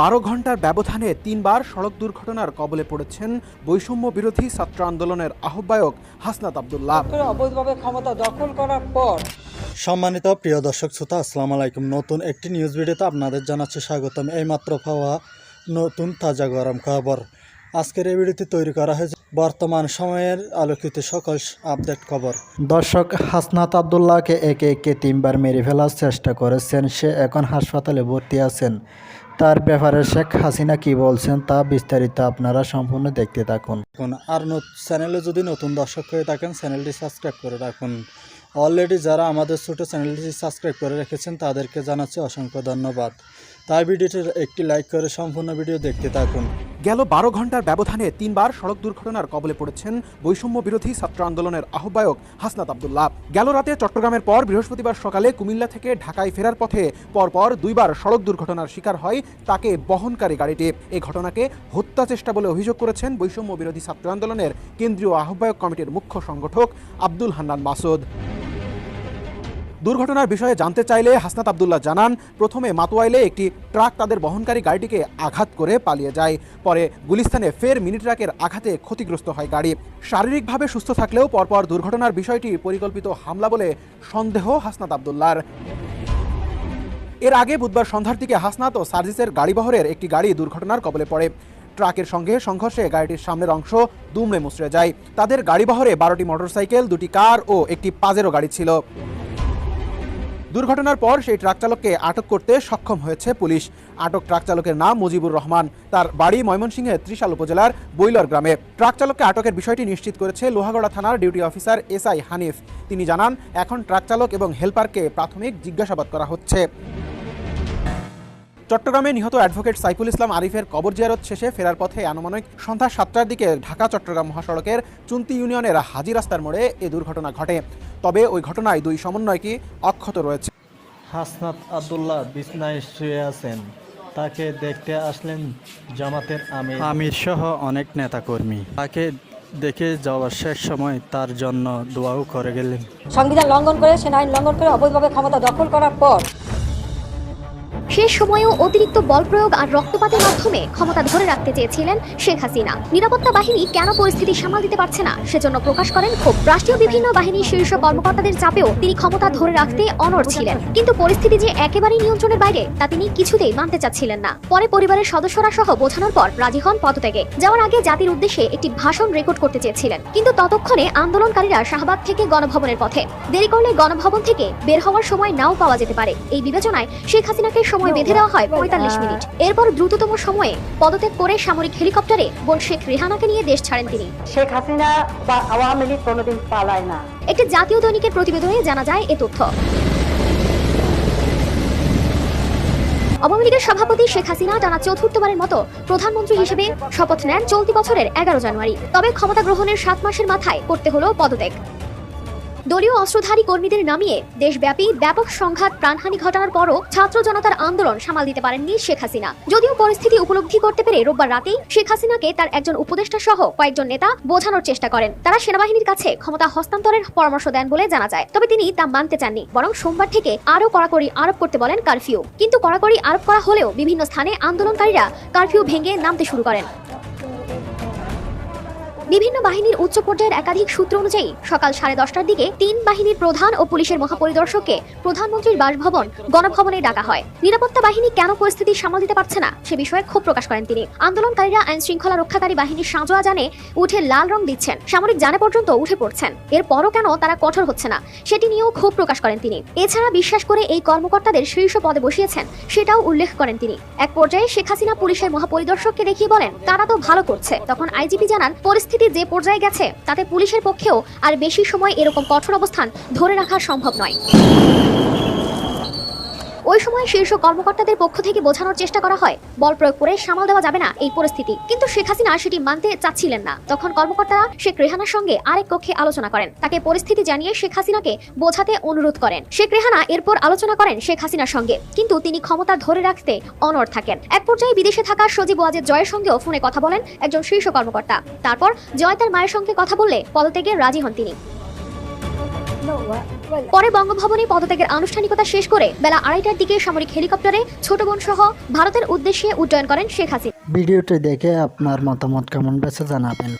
বারো ঘণ্টার ব্যবধানে তিনবার সড়ক দুর্ঘটনার কবলে পড়েছেন বৈষম্য বিরোধী ছাত্র আন্দোলনের আহ্বায়ক হাসনাত আবদুল্লাহ। অবৈধভাবে ক্ষমতা দখল করার পর সম্মানিত প্রিয় দর্শক শ্রোতা আসসালামু আলাইকুম। নতুন একটি নিউজ ভিডিওতে আপনাদের জানাচ্ছি স্বাগতম। এইমাত্র পাওয়া নতুন তাজা গরম খবর। আজকের এই ভিডিওটি তৈরি করা হয়েছে বর্তমান সময়ের আলোকিত সকল আপডেট খবর। দর্শক হাসনাত আবদুল্লাহকে একে একে তিনবার মেরে ফেলার চেষ্টা করেছেন সে এখন হাসপাতালে ভর্তি আছেন। তার ব্যাপারে শেখ হাসিনা কি বলছেন তা বিস্তারিত আপনারা সম্পূর্ণ দেখতে থাকুন। আর চ্যানেলে যদি নতুন দর্শক হয়ে থাকেন চ্যানেলটি সাবস্ক্রাইব করে রাখুন। অলরেডি যারা আমাদের ছোটো চ্যানেলটি সাবস্ক্রাইব করে রেখেছেন তাদেরকে জানাচ্ছি অসংখ্য ধন্যবাদ। তাই ভিডিওটির একটি লাইক করে সম্পূর্ণ ভিডিও দেখতে থাকুন। গেল বারো ঘণ্টার ব্যবধানে তিনবার সড়ক দুর্ঘটনার কবলে পড়েছেন বৈষম্য বিরোধী ছাত্র আন্দোলনের আহ্বায়ক হাসনাত আবদুল্লাহ। গেল রাতে চট্টগ্রামের পর বৃহস্পতিবার সকালে কুমিল্লা থেকে ঢাকায় ফেরার পথে পরপর দুইবার সড়ক দুর্ঘটনার শিকার হয় তাকে বহনকারী গাড়িটি। এ ঘটনাকে হত্যা চেষ্টা বলে অভিযোগ করেছেন বৈষম্য বিরোধী ছাত্র আন্দোলনের কেন্দ্রীয় আহ্বায়ক কমিটির মুখ্য সংগঠক আব্দুল হান্নান মাসুদ। দুর্ঘটনার বিষয়ে জানতে চাইলে হাসনাত আবদুল্লাহ জানান, প্রথমে মাতোয়াইলে একটি ট্রাক তাদের বহনকারী গাড়িটিকে আঘাত করে পালিয়ে যায়। পরে গুলিস্তানে ফের মিনি ট্রাকের আঘাতে ক্ষতিগ্রস্ত হয় গাড়ি। শারীরিকভাবে সুস্থ থাকলেও পরপর দুর্ঘটনার বিষয়টি পরিকল্পিত হামলা বলে সন্দেহ হাসনাত আবদুল্লার এর আগে বুধবার সন্ধ্যার দিকে হাসনাত ও সার্জিসের গাড়িবহরের একটি গাড়ি দুর্ঘটনার কবলে পড়ে। ট্রাকের সঙ্গে সংঘর্ষে গাড়িটির সামনের অংশ দুমড়ে মুচড়ে যায়। তাদের গাড়িবহরে বারোটি মোটরসাইকেল, দুটি কার ও একটি পাজেরো গাড়ি ছিল। দুর্ঘটনার পর সেই ট্রাক চালককে আটক করতে সক্ষম হয়েছে পুলিশ। আটক ট্রাক চালকের নাম মুজিবুর রহমান। তার বাড়ি ময়মনসিংহের ত্রিশাল উপজেলার বৈলর গ্রামে। ট্রাক চালককে আটকের বিষয়টি নিশ্চিত করেছে লোহাগড়া থানার duty officer S I Hanif. তিনি জানান, এখন ট্রাক চালক এবং হেলপারকে প্রাথমিক জিজ্ঞাসাবাদ করা হচ্ছে। চট্টগ্রামে নিহত অ্যাডভোকেট সাইফুল ইসলাম আরিফের কবর জিয়ারত শেষে ফেরার পথে আনুমানিক সন্ধ্যা সাতটার দিকে ঢাকা চট্টগ্রাম মহাসড়কের চুন্তি ইউনিয়নের হাজি রাস্তার মোড়ে এ দুর্ঘটনা ঘটে। তবে ওই ঘটনায় দুই সমন্বয়কই অক্ষত রয়েছে। হাসনাত আবদুল্লাহ বিছনায় শুয়ে আছেন। তাকে দেখতে আসলেন জামাতের আমির। আমির সহ অনেক নেতাকর্মী। তাকে দেখে যাওয়ার শেষ সময় তার জন্য দোয়াও করে গেলেন। সংবিধান লঙ্ঘন করে সেনা আইন লঙ্ঘন করে অবৈধভাবে ক্ষমতা দখল করার পর শেষ সময়েও অতিরিক্ত বল প্রয়োগ আর রক্তপাতের মাধ্যমে ক্ষমতা ধরে রাখতে চেয়েছিলেন শেখ হাসিনা। নিরাপত্তা বাহিনী কেন পরিস্থিতি সামাল দিতে পারছে না সেজন্য প্রকাশ করেন ক্ষোভ। রাষ্ট্রীয় বিভিন্ন বাহিনীর শীর্ষ কর্মকর্তাদের চাপেও তিনি ক্ষমতা ধরে রাখতে অনড় ছিলেন। কিন্তু পরিস্থিতি যে একেবারেই নিয়ন্ত্রণের বাইরে, তা তিনি কিছুতেই মানতে চাচ্ছিলেন না। পরে পরিবারের সদস্যরা সহ বোঝানোর পর রাজি হন পদত্যাগে। যাওয়ার আগে জাতির উদ্দেশ্যে একটি ভাষণ রেকর্ড করতে চেয়েছিলেন। কিন্তু ততক্ষণে আন্দোলনকারীরা শাহবাগ থেকে গণভবনের পথে। দেরি করলে গণভবন থেকে বের হওয়ার সময় নাও পাওয়া যেতে পারে। এই বিবেচনায় শেখ হাসিনাকে সময় বেঁধে দেওয়া হয়। পঁয়তাল্লিশ মিনিট। এরপর দ্রুততম সময়ে পদত্যাগ করে সামরিক হেলিকপ্টারে বোন শেখ রেহানাকে নিয়ে দেশ ছাড়েন তিনি। শেখ হাসিনা বা আওয়ামী লীগ কোনোদিন পালায় না। একটি জাতীয় দৈনিকের প্রতিবেদনে জানা যায় এ তথ্য। আওয়ামী লীগের সভাপতি শেখ হাসিনা টানা চতুর্থবারের মতো প্রধানমন্ত্রী হিসেবে শপথ নেন চলতি বছরের এগারো জানুয়ারি। তবে ক্ষমতা গ্রহণের সাত মাসের মাথায় করতে হলো পদত্যাগ। দলীয় অস্ত্রধারী কর্মীদের নামিয়ে দেশব্যাপী ব্যাপক সংঘাত, প্রাণহানি ঘটানোর পরও ছাত্র জনতার আন্দোলন সামাল দিতে পারেননি শেখ হাসিনা। যদিও পরিস্থিতি উপলব্ধি করতে পেরে রোববার রাতেই শেখ হাসিনাকে তার একজন উপদেষ্টা সহ কয়েকজন নেতা বোঝানোর চেষ্টা করেন। তারা সেনাবাহিনীর কাছে ক্ষমতা হস্তান্তরের পরামর্শ দেন বলে জানা যায়। তবে তিনি তা মানতে চাননি, বরং সোমবার থেকে আরও কড়াকড়ি আরোপ করতে বলেন কারফিউ। কিন্তু কড়াকড়ি আরোপ করা হলেও বিভিন্ন স্থানে আন্দোলনকারীরা কারফিউ ভেঙে নামতে শুরু করেন। বিভিন্ন বাহিনীর উচ্চ পর্যায়ের একাধিক সূত্র অনুযায়ী সকাল সাড়ে দশটার দিকে তিন বাহিনীর প্রধান ও পুলিশের মহাপরিদর্শককে প্রধানমন্ত্রীর বাসভবন, গণভবনে ডাকা হয়। নিরাপত্তা বাহিনী কেন পরিস্থিতি সামাল দিতে পারছে না, সে বিষয়ে ক্ষোভ প্রকাশ করেন তিনি। আন্দোলনকারীরা আইন শৃঙ্খলা রক্ষাকারী বাহিনীর সাঁজোয়া জানে উঠে লাল রং দিচ্ছেন, সামরিক জানে পর্যন্ত উঠে পড়ছেন। এরপরও কেন তারা কঠোর হচ্ছে না, সেটি নিয়েও ক্ষোভ প্রকাশ করেন তিনি। এছাড়া বিশ্বাস করে এই কর্মকর্তাদের শীর্ষ পদে বসিয়েছেন, সেটাও উল্লেখ করেন তিনি। এক পর্যায়ে শেখ হাসিনা পুলিশের মহাপরিদর্শককে দেখিয়ে বলেন, তারা তো ভালো করছে। তখন আইজিপি জানান, পরিস্থিতি যে পর্যায়ে গেছে, তাতে পুলিশের পক্ষেও আর বেশি সময় এরকম কঠোর অবস্থান ধরে রাখা সম্ভব নয়। ওই সময় শীর্ষ কর্মকর্তাদের পক্ষ থেকে বোঝানোর চেষ্টা করা হয়, বল প্রয়োগ করে সামাল দেওয়া যাবে না এই পরিস্থিতি। কিন্তু শেখ হাসিনা সেটি মানতে চাচ্ছিলেন না। তখন কর্মকর্তারা শেখ রেহানার সঙ্গে আরেক কক্ষে আলোচনা করেন। তাকে পরিস্থিতি জানিয়ে শেখ হাসিনাকে বোঝাতে অনুরোধ করেন। শেখ রেহানা এরপর আলোচনা করেন শেখ হাসিনার সঙ্গে। কিন্তু তিনি ক্ষমতা ধরে রাখতে অনড় থাকেন। এক পর্যায়ে বিদেশে থাকা সজীব ওয়াজেদ জয়ের সঙ্গেও ফোনে কথা বলেন একজন শীর্ষ কর্মকর্তা। তারপর জয় তার মায়ের সঙ্গে কথা বললে পদত্যাগে রাজি হন তিনি? পরে বঙ্গভবনে পদত্যাগের আনুষ্ঠানিকতা শেষ করে বেলা আড়াইটার দিকে সামরিক হেলিকপ্টারে ছোট বোন সহ ভারতের উদ্দেশ্যে উড্ডয়ন করেন শেখ হাসিনা। ভিডিওটি দেখে আপনার মতামত কেমন বেছে জানাবেন?